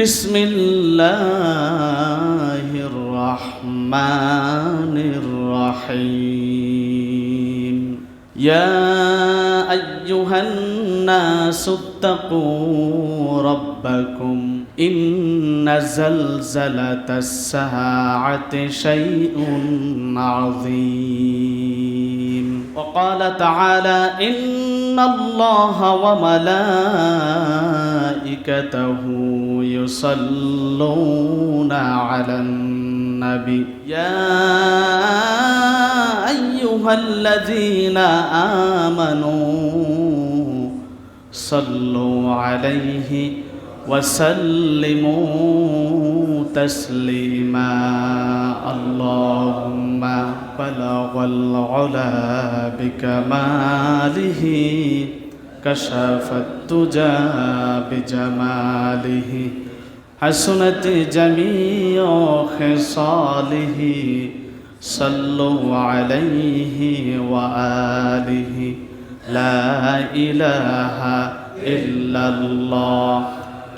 بسم الله الرحمن الرحيم. يا أيها الناس اتقوا ربكم إن زلزلة الساعة شيء عظيم. وقال تعالى إن الله وملائكته يصلون على النبي. يا أيها الذين آمنوا صلوا عليه وسلموا تسليما. اللهم بلغ العلا بكماله كشف التجى بجماله حسنت جميع خصاله صلوا عليه وآله. لا إله إلا الله.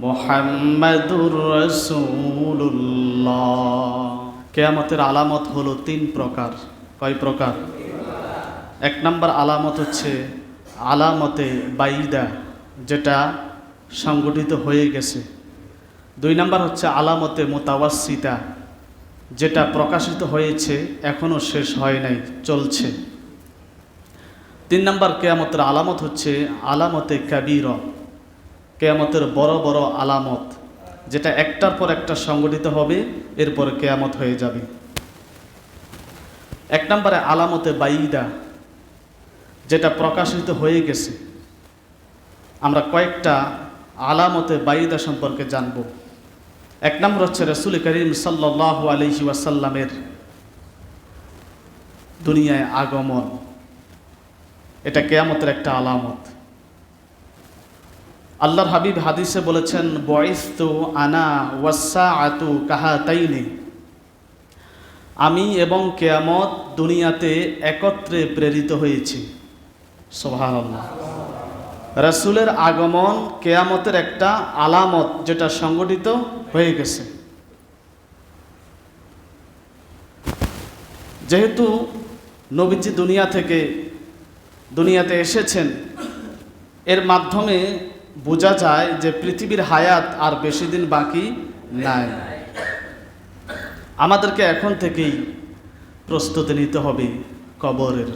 মোহাম্মদুর রসুল্লাহ কেয়ামতের আলামত হলো তিন প্রকার। কয় প্রকার? এক নম্বর আলামত হচ্ছে আলামতে বাইদা, যেটা সংগঠিত হয়ে গেছে। দুই নম্বর হচ্ছে আলামতে মোতাবাসিতা যেটা প্রকাশিত হয়েছে এখনও শেষ হয় নাই, চলছে। তিন নম্বর কেয়ামতের আলামত হচ্ছে আলামতে কাবির কেয়ামতের বড় বড় আলামত, যেটা একটার পর একটা সংগঠিত হবে, এরপর কেয়ামত হয়ে যাবে। এক নম্বরে আলামতে বাইদা, যেটা প্রকাশিত হয়ে গেছে। আমরা কয়েকটা আলামতে বাইদা সম্পর্কে জানব। এক নম্বর হচ্ছে রসুল করিম সাল্লাহ আলহি ওয়াসাল্লামের দুনিয়ায় আগমন। এটা কেয়ামতের একটা আলামত। আল্লাহর হাবিব হাদিসে বলেছেন, বয়স্তু আনা ওয়াসা আতু কাহা তাইনে আমি এবং কেয়ামত দুনিয়াতে একত্রে প্রেরিত হয়েছি। সোহান রাসুলের আগমন কেয়ামতের একটা আলামত যেটা সংগঠিত হয়ে গেছে। যেহেতু নবীজি দুনিয়া থেকে দুনিয়াতে এসেছেন, এর মাধ্যমে বোঝা যায় যে পৃথিবীর হায়াত আর বেশি দিন বাকি নাই। আমাদেরকে এখন থেকেই প্রস্তুতি নিতে হবে কবরের।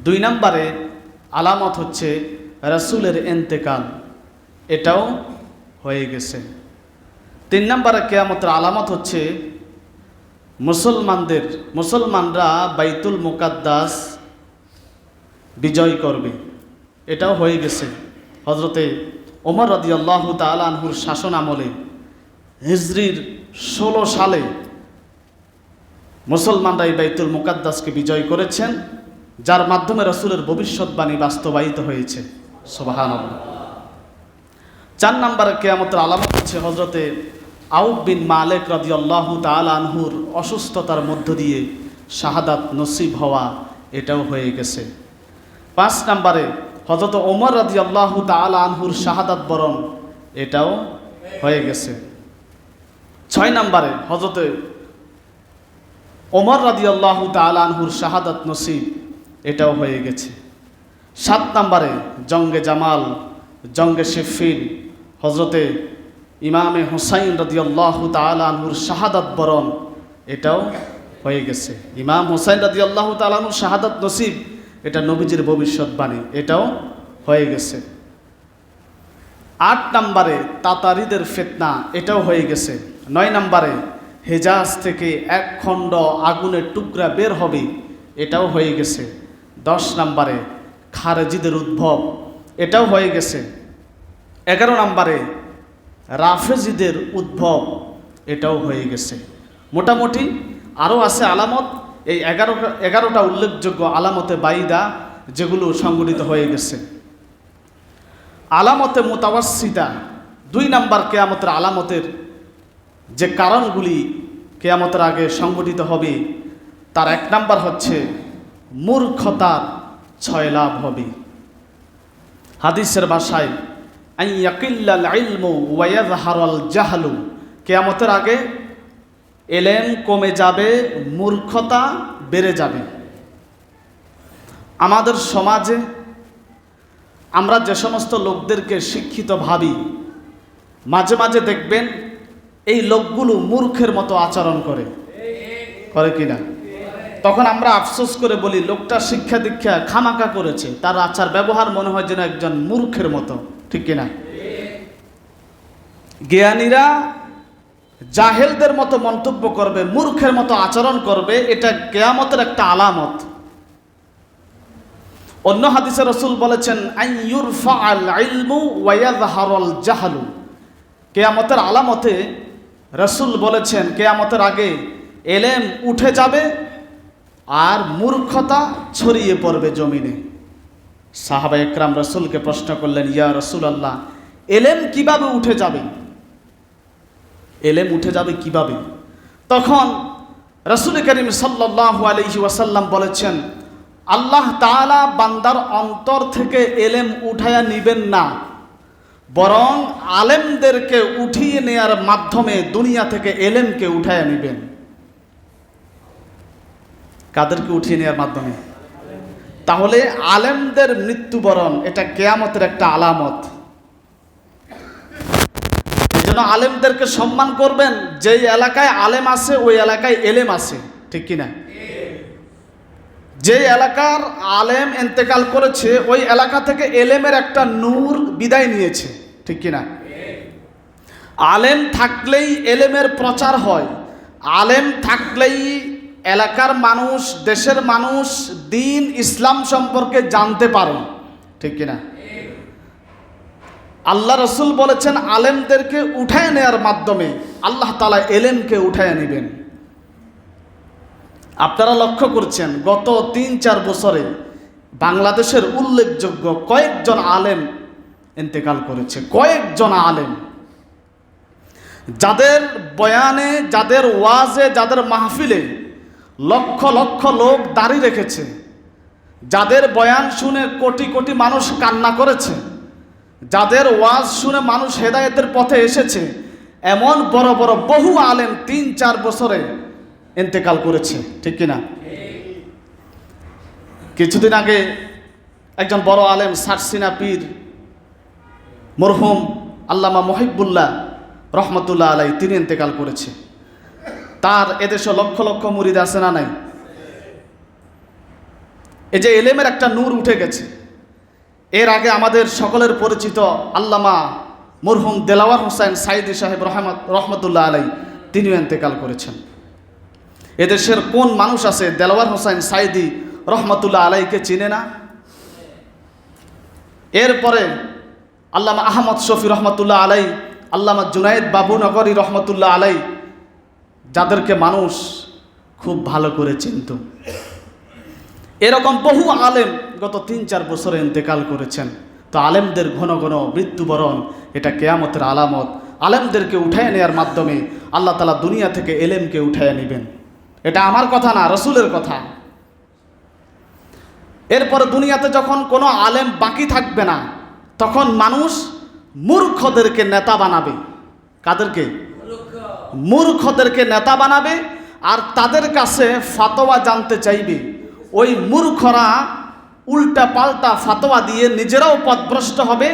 দুই নম্বরে আলামত হচ্ছে রাসুলের এন্তেকাল এটাও হয়ে গেছে। তিন নম্বরে কেয়ামতের আলামত হচ্ছে মুসলমানদের, মুসলমানরা বাইতুল মুকাদ্দাস বিজয় করবে। এটাও হয়ে গেছে। হজরতে ওমর রদি আল্লাহ তালানহুর শাসন আমলে হিজরির ষোলো সালে মুসলমানরা এই বাইতুল মুকাদ্দাসকে বিজয় করেছেন, যার মাধ্যমে রসুলের ভবিষ্যৎবাণী বাস্তবায়িত হয়েছে। সোবাহান চার নম্বরে কেয়ামতের আলামত হচ্ছে হজরতে আউব বিন মালেক রদি আল্লাহ তালানহুর অসুস্থতার মধ্য দিয়ে শাহাদাত নসিব হওয়া এটাও হয়ে গেছে। পাঁচ নম্বরে হজরত ওমর রাজি আল্লাহ তালা আনহুর শাহাদাত বরণ, এটাও হয়ে গেছে। ছয় নম্বরে হজরতে ওমর রাজি আল্লাহ আনহুর শাহাদাত নসিব, এটাও হয়ে গেছে। সাত নম্বরে জঙ্গে জামাল, জঙ্গে শেফিন হজরতে ইমামে হুসাইন রাজি আল্লাহ আনহুর শাহাদাত বরণ, এটাও হয়ে গেছে। ইমাম হুসাইন রাজি আল্লাহ তালানুর শাহাদাত নসিব এটা নবীজির ভবিষ্যৎবাণী এটাও হয়ে গেছে। আট নম্বরে তাতারিদের ফেতনা, এটাও হয়ে গেছে। নয় নম্বরে, হেজাজ থেকে এক খণ্ড আগুনের টুকরা বের হবে, এটাও হয়ে গেছে। দশ নম্বরে, খারেজিদের উদ্ভব, এটাও হয়ে গেছে। এগারো নম্বরে, রাফেজিদের উদ্ভব, এটাও হয়ে গেছে। মোটামুটি আরও আছে আলামত এই এগারোটা এগারোটা উল্লেখযোগ্য আলামতে বাইদা যেগুলো সংগঠিত হয়ে গেছে। আলামতে মোতাবাসিতা দুই নাম্বার কেয়ামতের আলামতের যে কারণগুলি কেয়ামতের আগে সংগঠিত হবে, তার এক নাম্বার হচ্ছে মূর্খতার ছয় লাভ হবে। হাদিসের ভাষায় আইয়াকিল্লাল ইলমু ওয়ায়াজহারাল জাহলু কেয়ামতের আগে এলেম কমে যাবে, মূর্খতা বেড়ে যাবে। আমাদের সমাজে আমরা যে সমস্ত লোকদেরকে শিক্ষিত ভাবি, মাঝে মাঝে দেখবেন এই লোকগুলো মূর্খের মতো আচরণ করে। করে কিনা তখন আমরা আফসোস করে বলি, লোকটা শিক্ষা দীক্ষা খামাকা করেছে, তার আচার ব্যবহার মনে হয় যেন একজন মূর্খের মতো। ঠিক কিনা জ্ঞানীরা জাহেলদের মতো মন্তব্য করবে, মূর্খের মতো আচরণ করবে, এটা কেয়ামতের একটা আলামত। অন্য হাদিসে রসুল বলেছেন জাহালু। কেয়ামতের আলামতে রসুল বলেছেন, কেয়ামতের আগে এলেম উঠে যাবে আর মূর্খতা ছড়িয়ে পড়বে জমিনে। সাহাবা একরাম রসুলকে প্রশ্ন করলেন, ইয়া রসুল আল্লাহ এলেম কীভাবে উঠে যাবে? এলেম উঠে যাবে কীভাবে? তখন রসুল করিম সাল্লাহ আলহি ওয়াসাল্লাম বলেছেন, আল্লাহ তাআলা বান্দার অন্তর থেকে এলেম উঠায়া নিবেন না, বরং আলেমদেরকে উঠিয়ে নেয়ার মাধ্যমে দুনিয়া থেকে এলেমকে উঠায়া নিবেন। কাদেরকে উঠিয়ে নেওয়ার মাধ্যমে? তাহলে আলেমদের মৃত্যুবরণ, এটা কেয়ামতের একটা আলামত। জন্য আলেমদেরকে সম্মান করবেন, যেই এলাকায় আলেম আছে, ওই এলাকায় এলেম আছে। ঠিক কিনা? যে এলাকার আলেম এন্তেকাল করেছে, ওই এলাকা থেকে এলেমের একটা নূর বিদায় নিয়েছে। ঠিক কিনা? আলেম থাকলেই এলেমের প্রচার হয়। আলেম থাকলেই এলাকার মানুষ, দেশের মানুষ, দিন ইসলাম সম্পর্কে জানতে পারে। ঠিক কিনা? আল্লাহ রসুল বলেছেন, আলেমদেরকে উঠায় নেয়ার মাধ্যমে আল্লাহ তালা এলেমকে উঠায় নেবেন। আপনারা লক্ষ্য করছেন, গত তিন চার বছরে বাংলাদেশের উল্লেখযোগ্য কয়েকজন আলেম ইন্তেকাল করেছে, কয়েকজন আলেম। যাদের বয়ানে, যাদের ওয়াজে, যাদের মাহফিলে লক্ষ লক্ষ লোক দাঁড়িয়ে রেখেছে, যাদের বয়ান শুনে কোটি কোটি মানুষ কান্না করেছে যাদের ওয়াজ শুনে মানুষ হেদায়েতের পথে এসেছে, এমন বড় বড় বহু আলেম তিন চার বছরে ইন্তেকাল করেছে, ঠিক কিনা কিছুদিন আগে একজন বড় আলেম সারসিনা পীর মরহুম আল্লামা মহিবুল্লাহ রহমতুল্লাহ আলাই তিনি ইন্তেকাল করেছে। তার এদেশে লক্ষ লক্ষ মুরিদ আছে না নাই? এই যে এলেমের একটা নূর উঠে গেছে। এর আগে আমাদের সকলের পরিচিত আল্লামা মরহুম দেলাওয়ার হোসেন সাইদি সাহেব রহমত রহমতুল্লাহ আলাই, তিনিও ইন্তেকাল করেছেন। এদেশের কোন মানুষ আছে দেলাওয়ার হোসেন সাইদি রহমতুল্লাহ আলাইকে চিনে না? এরপরে আল্লামা আহমদ শফি রহমতুল্লাহ আলাই, আল্লামা জুনায়েদ বাবু নগরী রহমতুল্লাহ আলাই, যাদেরকে মানুষ খুব ভালো করে চিনত। এরকম বহু আলেম গত তিন, চার বছরে ইন্তেকাল করেছেন। তো আলেমদের ঘন ঘন মৃত্যুবরণ, এটা কেয়ামতের আলামত। আলেমদেরকে উঠায় নেওয়ার মাধ্যমে আল্লাহ তালা দুনিয়া থেকে এলেমকে উঠায় নেবেন। এটা আমার কথা না, রসুলের কথা। এরপরে দুনিয়াতে যখন কোনো আলেম বাকি থাকবে না, তখন মানুষ মূর্খদেরকে নেতা বানাবে। কাদেরকে? মূর্খদেরকে নেতা বানাবে, আর তাদের কাছে ফাতোয়া জানতে চাইবে। ওই মূর্খরা উল্টা পাল্টা ফাতোয়া দিয়ে নিজেরাও পথভ্রষ্ট হবে,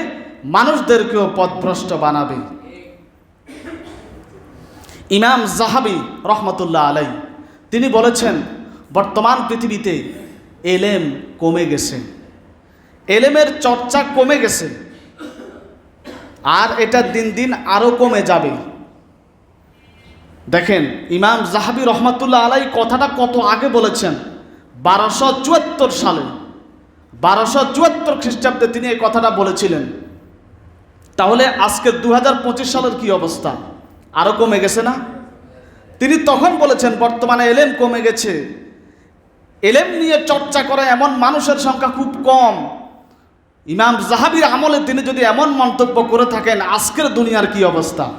মানুষদেরকেও পথভ্রষ্ট বানাবে। ইমাম জাহাবি রহমতুল্লাহ আলাই, তিনি বলেছেন, বর্তমান পৃথিবীতে এলেম কমে গেছে। এলেমের চর্চা কমে গেছে। আর এটা দিন দিন আরও কমে যাবে। দেখেন, ইমাম জাহাবি রহমতুল্লাহ আলাই কথাটা কত আগে বলেছেন, বারোশো চুয়াত্তর সালে। বারোশো চুয়াত্তর খ্রিস্টাব্দে তিনি এই কথাটা বলেছিলেন। তাহলে আজকে দুহাজার পঁচিশ সালের কি অবস্থা? আরও কমে গেছে না? তিনি তখন বলেছেন, বর্তমানে এলেম কমে গেছে। এলেম নিয়ে চর্চা করে এমন মানুষের সংখ্যা খুব কম। ইমাম জাহাবির আমলে তিনি যদি এমন মন্তব্য করে থাকেন, আজকের দুনিয়ার কি অবস্থা?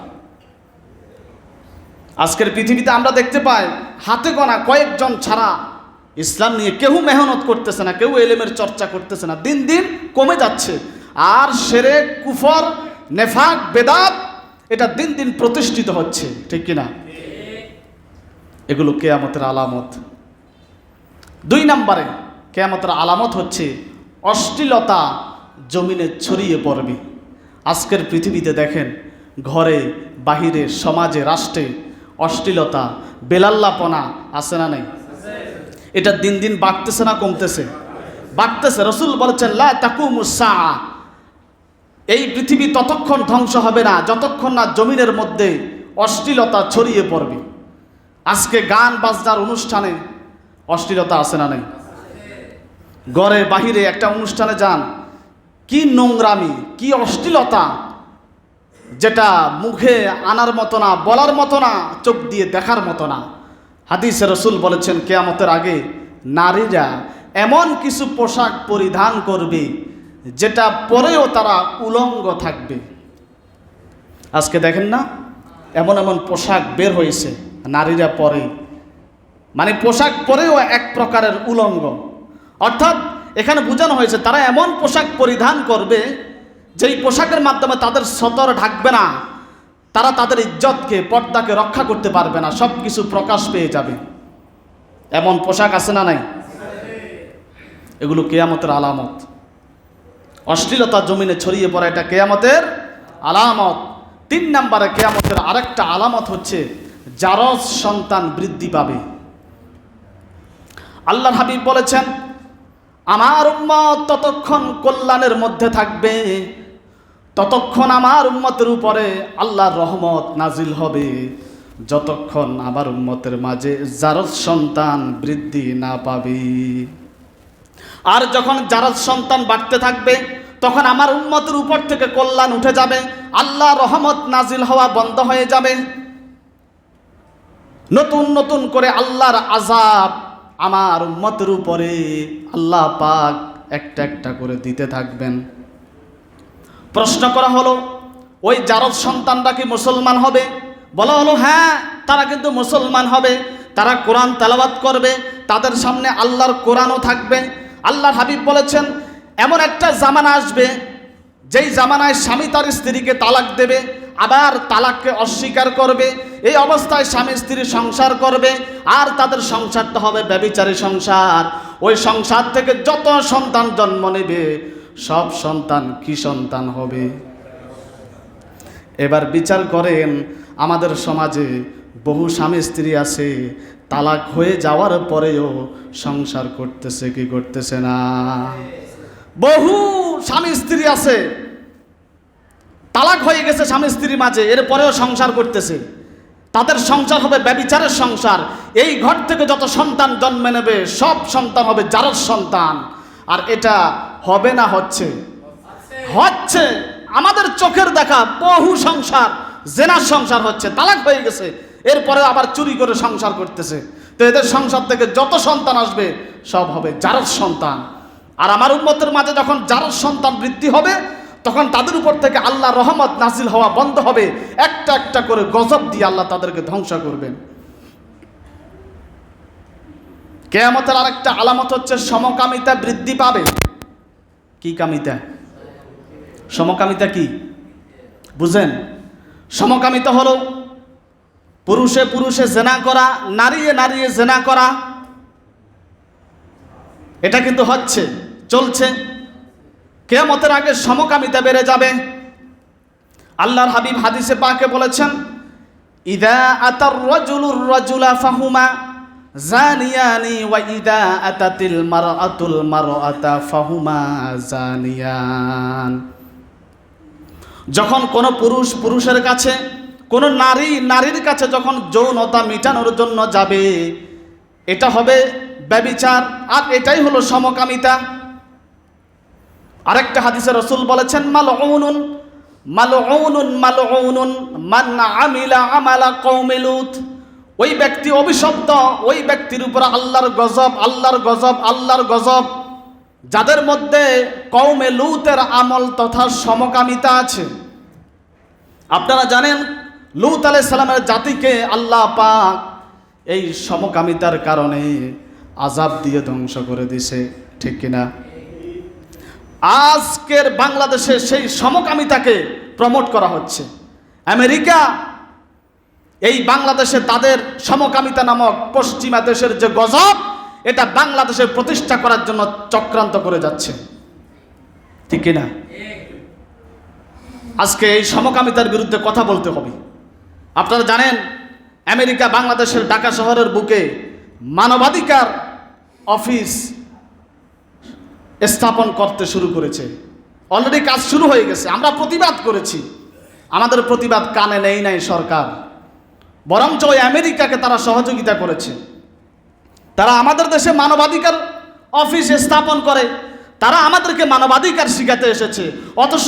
আজকের পৃথিবীতে আমরা দেখতে পাই, হাতে গোনা কয়েকজন ছাড়া ইসলাম নিয়ে কেউ মেহনত করতেছে না কেউ এলেমের চর্চা করতেছে না, দিন দিন কমে যাচ্ছে। আর সেরে কুফর, নেফাক, বেদাত, এটা দিন দিন প্রতিষ্ঠিত হচ্ছে, ঠিক কিনা এগুলো কেয়ামতের আলামত। দুই নম্বরে কেয়ামতের আলামত হচ্ছে অশ্লীলতা জমিনে ছড়িয়ে পড়বে। আজকের পৃথিবীতে দেখেন, ঘরে, বাহিরে, সমাজে, রাষ্ট্রে অশ্লীলতা, বেলাল্লাপনা আছে না নেই? এটা দিন দিন বাড়তেছে না কমতেছে। বাড়তেছে। রসুল বলেছেন, লা এই পৃথিবী ততক্ষণ ধ্বংস হবে না, যতক্ষণ না জমিনের মধ্যে অশ্লীলতা ছড়িয়ে পড়বে। আজকে গান বাজনার অনুষ্ঠানে অশ্লীলতা আছে না নেই? ঘরে বাহিরে একটা অনুষ্ঠানে যান, কি নোংরামি, কি অশ্লীলতা, যেটা মুখে আনার মতো না, বলার মতো না, চোখ দিয়ে দেখার মতো না। হাদিসে রসুল বলেছেন, কেয়ামতের আগে নারীরা এমন কিছু পোশাক পরিধান করবে, যেটা পরেও তারা উলঙ্গ থাকবে। আজকে দেখেন না, এমন এমন পোশাক বের হয়েছে নারীরা পরে। মানে পোশাক পরেও এক প্রকারের উলঙ্গ। অর্থাৎ এখানে বোঝানো হয়েছে, তারা এমন পোশাক পরিধান করবে, যেই পোশাকের মাধ্যমে তাদের সতর ঢাকবে না। তারা তাদের ইজ্জতকে, পর্দাকে রক্ষা করতে পারবে না সব কিছু প্রকাশ পেয়ে যাবে। এমন পোশাক আছে না নাই? এগুলো কেয়ামতের আলামত। অশ্লীলতা জমিনে ছড়িয়ে পড়া এটা কেয়ামতের আলামত। তিন নম্বরে কেয়ামতের আরেকটা আলামত হচ্ছে, জারজ সন্তান বৃদ্ধি পাবে। আল্লাহ হাবিব বলেছেন, আমার উম্মত ততক্ষণ কল্যাণের মধ্যে থাকবে ততক্ষণ আমার উম্মতের উপরে আল্লাহর রহমত নাজিল হবে। যতক্ষণ আমার উম্মতের মাঝে জারজ সন্তান বৃদ্ধি না পাবে। আর যখন জারজ সন্তান বাড়তে থাকবে, তখন আমার উম্মতের উপর থেকে কল্যাণ উঠে যাবে আল্লাহ রহমত নাজিল হওয়া বন্ধ হয়ে যাবে। নতুন নতুন করে আল্লাহর আজাব আমার উম্মতের উপরে আল্লাহ পাক একটা একটা করে দিতে থাকবেন। প্রশ্ন করা হলো, ওই জারদ সন্তানরা কি মুসলমান হবে? বলা হলো হ্যাঁ তারা কিন্তু মুসলমান হবে। তারা কোরআন তেলাবাত করবে, তাদের সামনে আল্লাহর কোরআনও থাকবে। আল্লাহর হাবিব বলেছেন, এমন একটা জামানা আসবে, যেই জামানায় স্বামী তার স্ত্রীকে তালাক দেবে, আবার তালাককে অস্বীকার করবে। এই অবস্থায় স্বামী স্ত্রী সংসার করবে, আর তাদের সংসারটা হবে ব্যবিচারী সংসার। ওই সংসার থেকে যত সন্তান জন্ম নেবে সব সন্তান কি সন্তান হবে? এবার বিচার করেন, আমাদের সমাজে বহু স্বামী স্ত্রী আছে, তালাক হয়ে যাওয়ার পরেও সংসার করতেছে কি করতেছে না? বহু স্বামী স্ত্রী আছে, তালাক হয়ে গেছে স্বামী স্ত্রীর মাঝে এরপরেও সংসার করতেছে। তাদের সংসার হবে ব্যবিচারের সংসার। এই ঘর থেকে যত সন্তান জন্মে নেবে, সব সন্তান হবে জারজ সন্তান। আর এটা হবে না হচ্ছে। হচ্ছে। আমাদের চোখের দেখা বহু সংসার, জেনার সংসার হচ্ছে, তালাক হয়ে গেছে। এরপরে আবার চুরি করে সংসার করতেছে। তো এদের সংসার থেকে যত সন্তান আসবে, সব হবে জারজ সন্তান। আর আমার উন্মতের মাঝে যখন জারজ সন্তান বৃদ্ধি হবে, তখন তাদের উপর থেকে আল্লাহ রহমত নাসিল হওয়া বন্ধ হবে। একটা একটা করে গজব দিয়ে আল্লাহ তাদেরকে ধ্বংস করবেন। কেয়ামতের আরেকটা আলামত হচ্ছে সমকামিতা বৃদ্ধি পাবে। কি কামিতা? সমকামিতা কি? বুঝেন? সমকামিতা হলো পুরুষে পুরুষে জেনা করা, নারীয়ে নারীয়ে জেনা করা। এটা কিন্তু হচ্ছে, চলছে। কেয়ামতের আগে সমকামিতা বেড়ে যাবে। আল্লাহর হাবিব হাদিসে পাকে বলেছেন, ইদা আতার রাজুলুর রাজুলা ফাহুমা জানিয়ানি ওয়া ইদা আতাতিল মারআতুল মারআতা ফাহুমা জানিয়ান। যখন কোনো পুরুষ পুরুষের কাছে, কোনো নারী নারীর কাছে যখন যৌনতা মিটানোর জন্য যাবে, এটা হবে ব্যবিচার। আর এটাই হলো সমকামিতা। আরেকটা হাদিসে রসুল বলেছেন মাল অনুন মালউনুন মালউনুন, মান আমিলা আমালা কওমে লূত। ওই ব্যক্তি অভিশপ্ত, ওই ব্যক্তির উপর আল্লাহর গজব আল্লাহর গজব আল্লাহর গজব। যাদের মধ্যে কওমে লূতের আমল তথা সমকামিতা আছে। আপনারা জানেন, লূত আলাইহিস সালামের জাতিকে আল্লাহ পাক এই সমকামিতার কারণে আজাব দিয়ে ধ্বংস করে দিছে ঠিক কিনা? আজকের বাংলাদেশে সেই সমকামিতাকে প্রমোট করা হচ্ছে। আমেরিকা এই বাংলাদেশে তাদের সমকামিতা নামক পশ্চিমা দেশের যে গজব, এটা বাংলাদেশে প্রতিষ্ঠা করার জন্য চক্রান্ত করে যাচ্ছে। ঠিক না? আজকে এই সমকামিতার বিরুদ্ধে কথা বলতে হবে। আপনারা জানেন, আমেরিকা বাংলাদেশের ঢাকা শহরের বুকে মানবাধিকার অফিস স্থাপন করতে শুরু করেছে। অলরেডি কাজ শুরু হয়ে গেছে। আমরা প্রতিবাদ করেছি। আমাদের প্রতিবাদ কানে নেই নাই সরকার। বরঞ্চ ওই আমেরিকাকে তারা সহযোগিতা করেছে। তারা আমাদের দেশে মানবাধিকার অফিস স্থাপন করে। তারা আমাদেরকে মানবাধিকার শিখাতে এসেছে। অথচ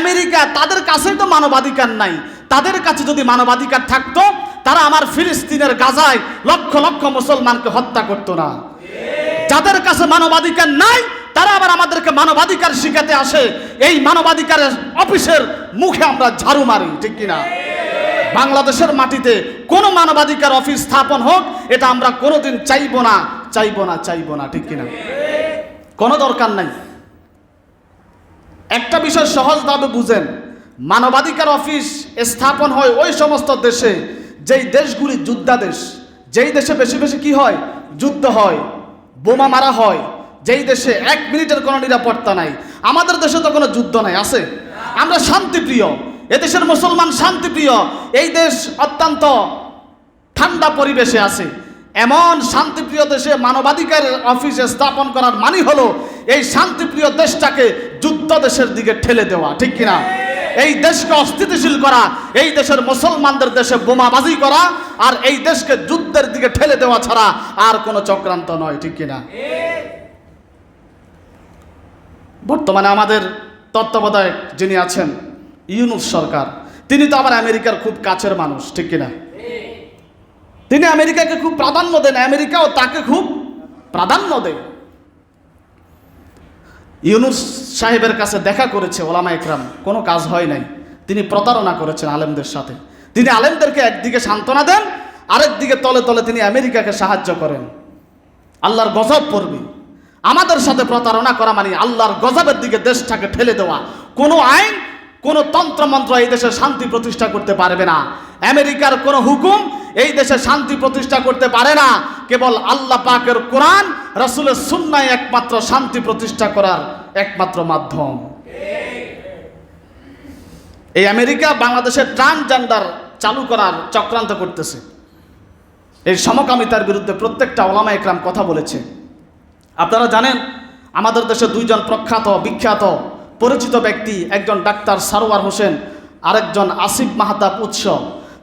আমেরিকা তাদের কাছে তো মানবাধিকার নাই। তাদের কাছে যদি মানবাধিকার থাকতো, তারা আমার ফিলিস্তিনের গাজায় লক্ষ লক্ষ মুসলমানকে হত্যা করতো না। যাদের কাছে মানবাধিকার নাই, তারা আবার আমাদেরকে মানবাধিকার শিখাতে আসে। এই মানবাধিকারের অফিসের মুখে আমরা ঝাড়ু মারি, ঠিক কিনা? বাংলাদেশের মাটিতে কোনো মানবাধিকার অফিস স্থাপন হোক, এটা আমরা কোনোদিন চাইব না চাইব না, চাইব না, ঠিক কিনা? কোনো দরকার নাই। একটা বিষয় সহজভাবে বুঝেন, মানবাধিকার অফিস স্থাপন হয় ওই সমস্ত দেশে যেই দেশগুলি যুদ্ধাদেশ। যেই দেশে বেশি বেশি কি হয়? যুদ্ধ হয়, বোমা মারা হয়। যেই দেশে এক মিনিটের কোনো নিরাপত্তা নাই। আমাদের দেশে তো কোনো যুদ্ধ নাই, আছে? আমরা শান্তিপ্রিয়। এদেশের মুসলমান শান্তিপ্রিয়, এই দেশ অত্যন্ত ঠান্ডা পরিবেশে আছে। এমন শান্তিপ্রিয় দেশে মানবাধিকার অফিস স্থাপন করার মানি হলো এই শান্তিপ্রিয় দেশটাকে যুদ্ধ দেশের দিকে ঠেলে দেওয়া, ঠিক কিনা? এই দেশকে অস্থিতিশীল করা, এই দেশের মুসলমানদের দেশে বোমাবাজি করা আর এই দেশকে যুদ্ধের দিকে ঠেলে দেওয়া ছাড়া আর কোনো চক্রান্ত নয়, ঠিক কিনা? বর্তমানে আমাদের তত্ত্বাবধায়ক যিনি আছেন ইউনুস সরকার। তিনি তো আবার আমেরিকার খুব কাছের মানুষ, ঠিক কিনা? তিনি আমেরিকাকে খুব প্রাধান্য দেন, আমেরিকাও তাকে খুব প্রাধান্য দেয়। ইউনুস সাহেবের কাছে দেখা করেছে ওলামা একরাম, কোনো কাজ হয় নাই। তিনি প্রতারণা করেছেন আলেমদের সাথে। তিনি আলেমদেরকে একদিকে সান্ত্বনা দেন আরেক দিকে তলে তলে তিনি আমেরিকাকে সাহায্য করেন। আল্লাহর গজব পড়বে। আমাদের সাথে প্রতারণা করা মানে আল্লাহর গজবের দিকে দেশটাকে ঠেলে দেওয়া। কোনো আইন কোনো তন্ত্রমন্ত্র এই দেশে শান্তি প্রতিষ্ঠা করতে পারবে না। আমেরিকার কোনো হুকুম এই দেশে শান্তি প্রতিষ্ঠা করতে পারে না। কেবল আল্লাহ পাকের কোরআন, রাসূলের সুন্নায় একমাত্র শান্তি প্রতিষ্ঠা করার একমাত্র মাধ্যম। এই আমেরিকা বাংলাদেশের ট্রান্সজেন্ডার চালু করার চক্রান্ত করতেছে। এই সমকামিতার বিরুদ্ধে প্রত্যেকটা ওলামা একরাম কথা বলেছে। আপনারা জানেন, আমাদের দেশে দুইজন প্রখ্যাত, বিখ্যাত পরিচিত ব্যক্তি একজন ডাক্তার সারোয়ার হোসেন, আরেকজন আসিফ মাহাতাব উৎস।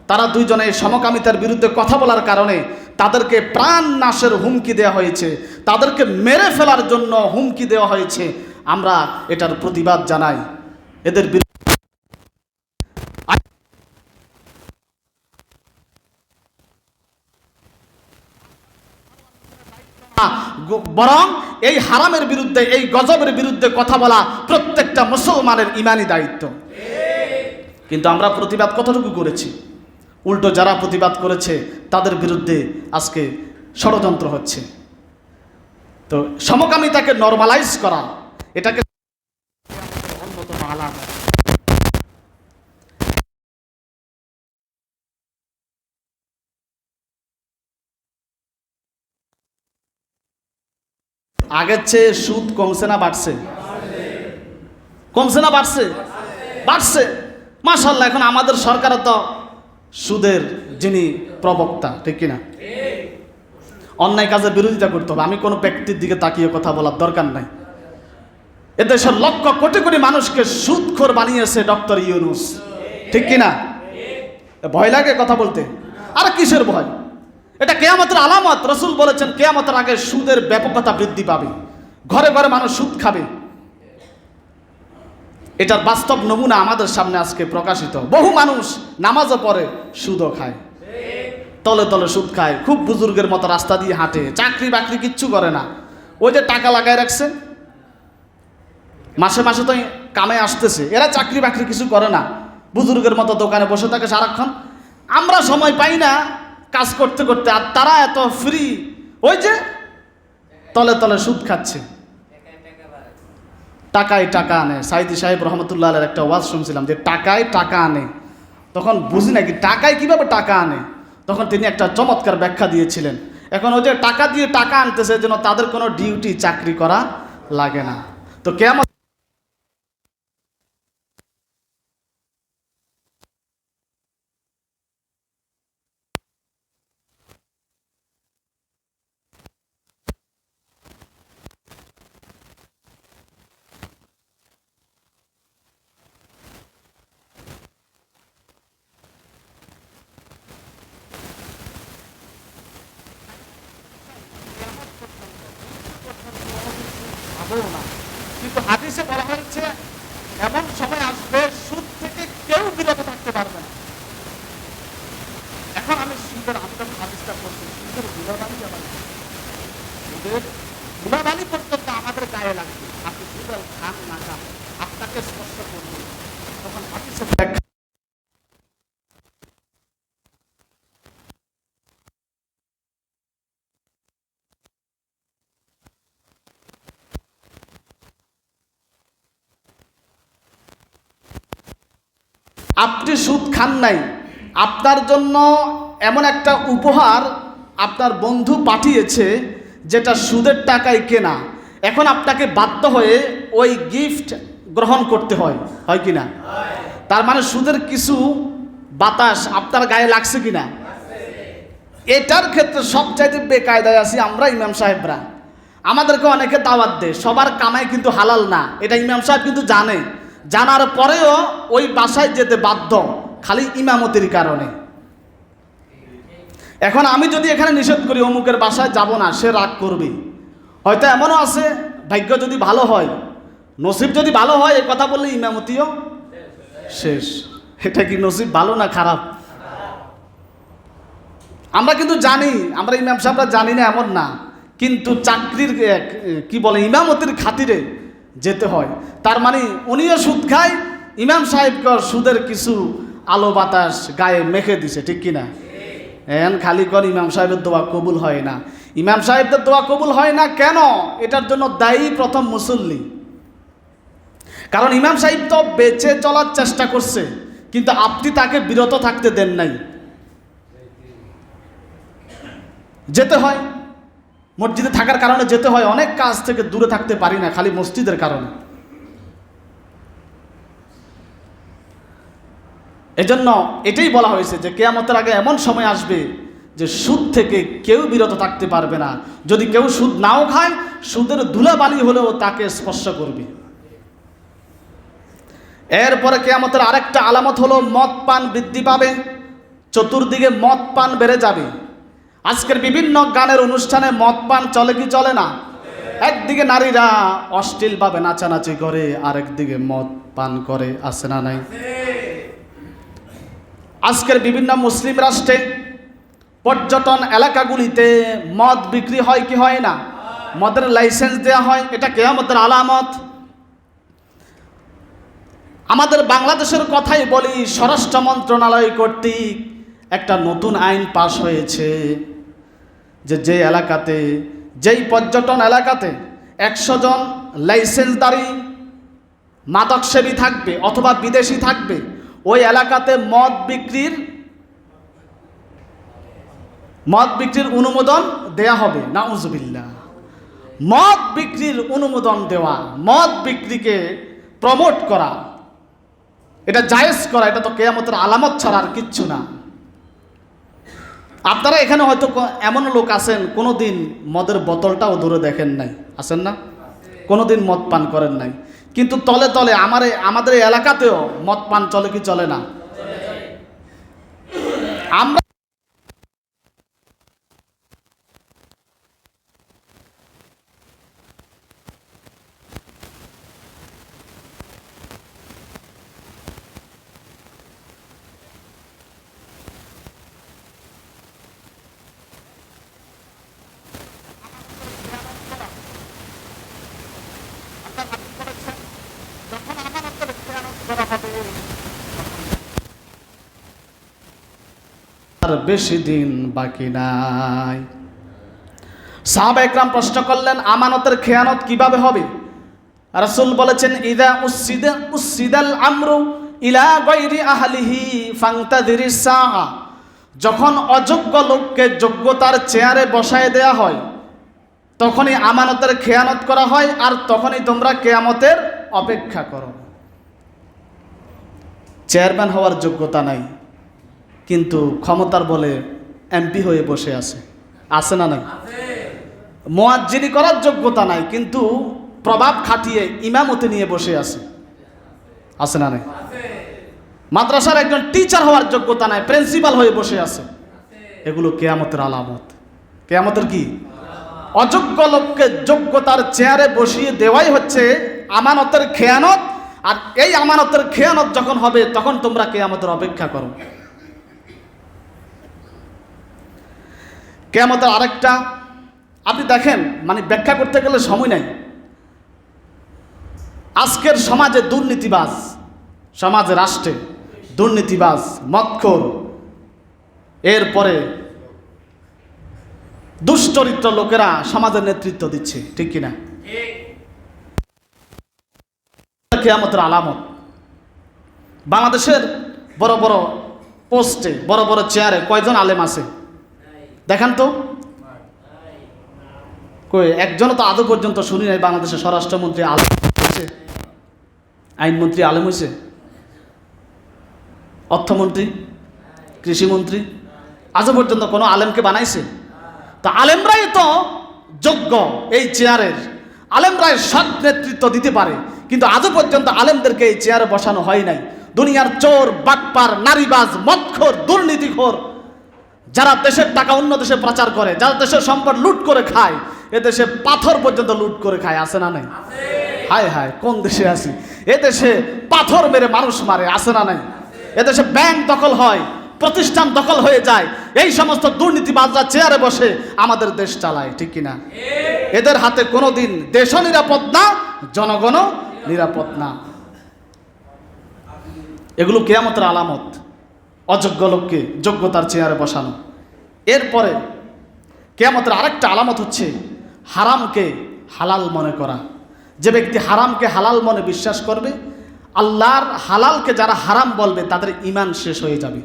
তারা দুইজনে সমকামিতার বিরুদ্ধে কথা বলার কারণে তাদেরকে প্রাণ নাশের হুমকি দেওয়া হয়েছে। তাদেরকে মেরে ফেলার জন্য হুমকি দেওয়া হয়েছে। আমরা এটার প্রতিবাদ জানাই। এদের বিরুদ্ধে বরং এই হারামের বিরুদ্ধে, এই গজবের বিরুদ্ধে কথা বলা প্রত্যেকটা মুসলমানের ইমানি দায়িত্ব। কিন্তু আমরা প্রতিবাদ কতটুকু করেছি? উল্টো যারা প্রতিবাদ করেছে, তাদের বিরুদ্ধে আজকে ষড়যন্ত্র হচ্ছে। তো সমকামিতাকে নর্মালাইজ করা, এটাকে আলাদা আগের চেয়ে সুদ কমছে না বাড়ছে? কমছে না বাড়ছে? বাড়ছে। মাশাল্লাহ এখন আমাদের সরকারও তো সুদের যিনি প্রবক্তা, ঠিক কিনা? অন্যায় কাজের বিরোধিতা করতে হবে। আমি কোনো ব্যক্তির দিকে তাকিয়ে কথা বলার দরকার নাই। এদেশের লক্ষ কোটি কোটি মানুষকে সুদখোর বানিয়েছে ডক্টর ইউনুস। ঠিক কিনা? ভয় লাগে কথা বলতে। আর কিসের ভয়? এটা কেয়ামতের আলামত। রসুল বলেছেন, কেয়ামতের আগে সুদের ব্যাপকতা বৃদ্ধি পাবে। ঘরে ঘরে মানুষ সুদ খাবে। এটার বাস্তব নমুনা আমাদের সামনে আজকে প্রকাশিত। বহু মানুষ নামাজও পড়ে, সুদও খায়। তলে তলে সুদ খায়। খুব বুজুর্গের মতো রাস্তা দিয়ে হাঁটে। চাকরি বাকরি কিচ্ছু করে না। ওই যে টাকা লাগায় রাখছে মাসে মাসে তো কামে আসতেছে। এরা চাকরি বাকরি কিছু করে না। বুজুর্গের মতো দোকানে বসে থাকে সারাক্ষণ। আমরা সময় পাই না কাজ করতে করতে, আর তারা এত ফ্রি ওই যে তলে তলে সুদ খাচ্ছে। টাকায় টাকা আনে। সাইদি সাহেব রহমতুল্লাহ আলের একটা ওয়াজ শুনছিলাম যে টাকায় টাকা আনে। তখন বুঝি নাকি টাকায় কীভাবে টাকা আনে? তখন তিনি একটা চমৎকার ব্যাখ্যা দিয়েছিলেন। এখন ওই যে টাকা দিয়ে টাকা আনতেছে যেন তাদের কোনো ডিউটি চাকরি করা লাগে না। তো কেমন পাবো না কিন্তু হাদিসে বলা হয়েছে এমন সময় আসবে সুদ থেকে কেউ বিরত থাকতে পারবে না এখন আমি সুন্দর আমি যখন হাদিসটা করছি সুন্দর গুণাবানি আমার সুদের গুণাবানি পর্যন্ত আমাদের গায়ে লাগবে আপনি খান না খান আপনাকে স্পর্শ করবে। তখন আপনি সুদ খান নাই। আপনার জন্য এমন একটা উপহার আপনার বন্ধু পাঠিয়েছে, যেটা সুদের টাকায় কেনা। এখন আপনাকে বাধ্য হয়ে ওই গিফট গ্রহণ করতে হয় হয় কি না তার মানে সুদের কিছু বাতাস আপনার গায়ে লাগছে কি না এটার ক্ষেত্রে সবচাইতে বেকায়দায় আছি আমরা ইমাম সাহেবরা। আমাদেরকে অনেকে দাওয়াত দেয়, সবার কামাই কিন্তু হালাল না, এটা ইমাম সাহেব কিন্তু জানে। জানার পরেও ওই বাসায় যেতে বাধ্য, খালি ইমামতির কারণে। এখন আমি যদি এখানে নিষেধ করি, অমুকের বাসায় যাব না, সে রাগ করবে। হয়তো এমনও আছে, ভাগ্য যদি ভালো হয়, নসিব যদি ভালো হয়, এ কথা বললে ইমামতিও শেষ। এটা কি নসিব ভালো না খারাপ? আমরা কিন্তু জানি, আমরা ইমাম সাহেবরা জানি না এমন না, কিন্তু চাকরির কি বলে, ইমামতির খাতিরে যেতে হয়। তার মানে উনিও সুদ খায়, ইমাম সাহেবকে সুদের কিছু আলো বাতাস গায়ে মেখে দিছে, ঠিক কিনা? এন খালি কর, ইমাম সাহেবের দোয়া কবুল হয় না। ইমাম সাহেবদের দোয়া কবুল হয় না কেন? এটার জন্য দায়ী প্রথম মুসল্লি। কারণ ইমাম সাহেব তো বেঁচে চলার চেষ্টা করছে, কিন্তু আপনি তাকে বিরত থাকতে দেন নাই। যেতে হয়। মসজিদে থাকার কারণে যেতে হয়। অনেক কাজ থেকে দূরে থাকতে পারি না, খালি মসজিদের কারণে। এজন্য এটাই বলা হয়েছে যে কেয়ামতের আগে এমন সময় আসবে যে সুদ থেকে কেউ বিরত থাকতে পারবে না। যদি কেউ সুদ নাও খায়, সুদের ধুলাবালি হলেও তাকে স্পর্শ করবে। এরপরে কেয়ামতের আরেকটা আলামত হলো, মদ পান বৃদ্ধি পাবে, চতুর্দিকে মদ পান বেড়ে যাবে। আজকের বিভিন্ন গানের অনুষ্ঠানে মদ পান চলে কি চলে না? একদিকে নারীরা অশ্লীলভাবে নাচানাচি করে, আরেকদিকে মদ পান করে আসে না নাই? আজকের বিভিন্ন মুসলিম রাষ্ট্রে পর্যটন এলাকাগুলিতে মদ বিক্রি হয় কি হয় না? মদের লাইসেন্স দেওয়া হয়, এটা কেয়ামতের আলামত। আমাদের বাংলাদেশের কথাই বলি, স্বরাষ্ট্র মন্ত্রণালয় কর্তৃক একটা নতুন আইন পাশ হয়েছে যে যে এলাকাতে, যেই পর্যটন এলাকাতে একশো জন লাইসেন্সদারি মাদকসেবী থাকবে অথবা বিদেশি থাকবে, ওই এলাকাতে মদ বিক্রির মদ বিক্রির অনুমোদন দেয়া হবে, নাউজুবিল্লাহ। মদ বিক্রির অনুমোদন দেওয়া, মদ বিক্রিকে প্রমোট করা, এটা জায়েজ করা, এটা তো কেয়ামতের আলামত ছাড়া আর কিচ্ছু না। আপনারা এখানে হয়তো এমন লোক আছেন কোনো দিন মদের বোতলটাও দূরে দেখেন নাই। আছেন না? কোনো দিন মদ পান করেন নাই। কিন্তু তলে তলে আমার, আমাদের এলাকাতেও মদ পান চলে কি চলে না? আমরা আর বেশি দিন বাকি নাই। সাহাবা একরাম প্রশ্ন করলেন, আমানতের খেয়ানত কীভাবে হবে? রাসূল বলেছেন, ইদা উসিদা উসিদাল আমরু ইলা গায়রি আহলিহি ফাংতাদিরিস সাআ যখন অযোগ্য লোককে যোগ্যতার চেয়ারে বসায় দেয়া হয়, তখনই আমানতের খেয়ানত করা হয় আর তখনই তোমরা কেয়ামতের অপেক্ষা করো। চেয়ারম্যান হওয়ার যোগ্যতা নাই। কিন্তু ক্ষমতার বলে এমপি হয়ে বসে আছে। আছে না নাই? মোয়াজ্জিনি করার যোগ্যতা নাই, কিন্তু প্রভাব খাটিয়ে ইমামতে নিয়ে বসে আছে। আছে না নাই? মাদ্রাসার একজন টিচার হওয়ার যোগ্যতা নাই প্রিন্সিপাল হয়ে বসে আছে। এগুলো কেয়ামতের আলামত। কেয়ামতের কি? অযোগ্য লোককে যোগ্যতার চেয়ারে বসিয়ে দেওয়াই হচ্ছে আমানতের খেয়ানত, আর এই আমানতের খেয়ানত যখন হবে, তখন তোমরা কেয়ামতের অপেক্ষা করো। কেয়ামতের আরেকটা, আপনি দেখেন মানে ব্যাখ্যা করতে গেলে সময় নাই। আজকের সমাজে দুর্নীতিবাজ, সমাজে রাষ্ট্রে দুর্নীতিবাজ, মৎখর, এরপরে দুশ্চরিত্র লোকেরা সমাজের নেতৃত্ব দিচ্ছে, ঠিক কিনা? কেয়ামতের আলামত। বাংলাদেশের বড় বড় পোস্টে, বড় বড় চেয়ারে কয়জন আলেম আছে? দেখান তো। কই, একজনও তো আদৌ পর্যন্ত শুনি নাই, বাংলাদেশের স্বরাষ্ট্রমন্ত্রী আলেম হয়েছে। আইনমন্ত্রী আলেম হয়েছে। অর্থমন্ত্রী, কৃষিমন্ত্রী, আজও পর্যন্ত কোনো আলেমকে বানাইছে? তা আলেমরাই তো যোগ্য এই চেয়ারের। আলেমরাই সৎ নেতৃত্ব দিতে পারে, কিন্তু আজও পর্যন্ত আলেমদেরকে এই চেয়ারে বসানো হয় নাই। দুনিয়ার চোর, বাটপার, নারীবাজ মৎখর দুর্নীতিখোর যারা দেশের টাকা অন্য দেশে প্রচার করে, যারা দেশের সম্পদ লুট করে খায় এ দেশে পাথর পর্যন্ত লুট করে খায়, আছে না নাই? হায় হায়, কোন দেশে আছি? এ দেশে পাথর মেরে মানুষ মারে, আছে না নাই? এদেশে ব্যাংক দখল হয়, প্রতিষ্ঠান দখল হয়ে যায়, এই সমস্ত দুর্নীতিবাজরা চেয়ারে বসে আমাদের দেশ চালায়, ঠিক কিনা? এদের হাতে কোনোদিন দেশও নিরাপদ না, জনগণও নিরাপদ না। এগুলো কেয়ামতের আলামত। অযোগ্য লোককে যোগ্যতার চেয়ারে বসানো। এরপরে কেয়ামতের আরেকটা আলামত হচ্ছে হারামকে হালাল মনে করা। যে ব্যক্তি হারামকে হালাল মনে বিশ্বাস করবে, আল্লাহর হালালকে যারা হারাম বলবে, তাদের ইমান শেষ হয়ে যাবে।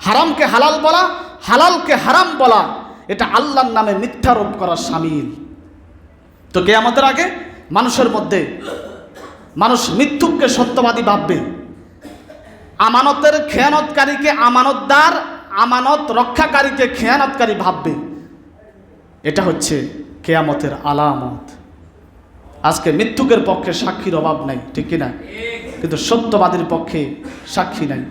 হারামকে হালাল বলা, হালালকে হারাম বলা, এটা আল্লাহর নামে মিথ্যারোপ করার সামিল। তো কে আমাদের আগে মানুষের মধ্যে মানুষ মৃত্যুককে সত্যবাদী ভাববে। আমানতের খেয়ানতকারীকে আমানতদার, আমানত রক্ষাকারীকে খেয়ানতকারী ভাববে। এটা হচ্ছে কেয়ামতের আলামত। আজকে মৃত্যুকের পক্ষে সাক্ষীর অভাব নাই, ঠিক কিনা? কিন্তু সত্যবাদীর পক্ষে সাক্ষী নাই।